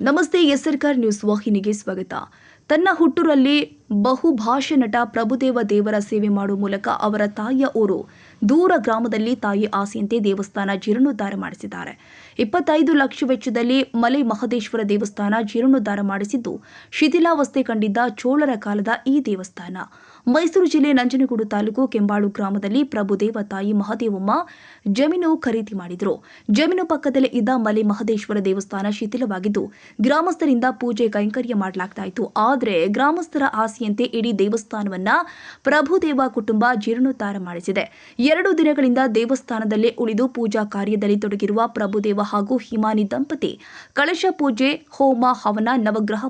ನಮಸ್ತೆ ಎಸ್ಸರ್ಕಾರ್ ನ್ಯೂಸ್ ವಾಹಿನಿಗೆ ಸ್ವಾಗತ. ತನ್ನ ಹುಟ್ಟೂರಲ್ಲಿ ಬಹುಭಾಷಾ ನಟ ಪ್ರಭುದೇವ ದೇವರ ಸೇವೆ ಮಾಡುವ ಮೂಲಕ ಅವರ ತಾಯಿಯ ಊರು ದೂರ ಗ್ರಾಮದಲ್ಲಿ ತಾಯಿ ಆಸೆಯಂತೆ ದೇವಸ್ಥಾನ ಜೀರ್ಣೋದ್ಧಾರ ಮಾಡಿಸಿದ್ದಾರೆ. ಇಪ್ಪತ್ತೈದು ಲಕ್ಷ ವೆಚ್ಚದಲ್ಲಿ ಮಲೆ ಮಹದೇಶ್ವರ ದೇವಸ್ಥಾನ ಜೀರ್ಣೋದ್ಧಾರ ಮಾಡಿಸಿದ್ದು, ಶಿಥಿಲಾವಸ್ಥೆ ಕಂಡಿದ್ದ ಚೋಳರ ಕಾಲದ ಈ ದೇವಸ್ಥಾನ. ಮೈಸೂರು ಜಿಲ್ಲೆ ನಂಜನಗೂಡು ತಾಲೂಕು ಕೆಂಬಾಳು ಗ್ರಾಮದಲ್ಲಿ ಪ್ರಭುದೇವ ತಾಯಿ ಮಹದೇವಮ್ಮ ಜಮೀನು ಖರೀದಿ ಮಾಡಿದ್ರು. ಜಮೀನು ಪಕ್ಕದಲ್ಲೇ ಇದ್ದ ಮಲೆ ಮಹದೇಶ್ವರ ದೇವಸ್ಥಾನ ಶಿಥಿಲವಾಗಿದ್ದು, ಗ್ರಾಮಸ್ಥರಿಂದ ಪೂಜೆ ಕೈಂಕರ್ಯ ಮಾಡಲಾಗ್ತಾ ಇತ್ತು. ಆದರೆ ಗ್ರಾಮಸ್ಥರ ಆಸೆಯಂತೆ ಇಡೀ ದೇವಸ್ಥಾನವನ್ನ ಪ್ರಭುದೇವ ಕುಟುಂಬ ಜೀರ್ಣೋದ್ಧಾರ ಮಾಡಿಸಿದೆ. ಎರಡು ದಿನಗಳಿಂದ ದೇವಸ್ಥಾನದಲ್ಲೇ ಉಳಿದು ಪೂಜಾ ಕಾರ್ಯದಲ್ಲಿ ತೊಡಗಿರುವ ಪ್ರಭುದೇವ ಹಾಗೂ ಹಿಮಾನಿ ದಂಪತಿ ಕಳಶ ಪೂಜೆ, ಹೋಮ, ಹವನ, ನವಗ್ರಹ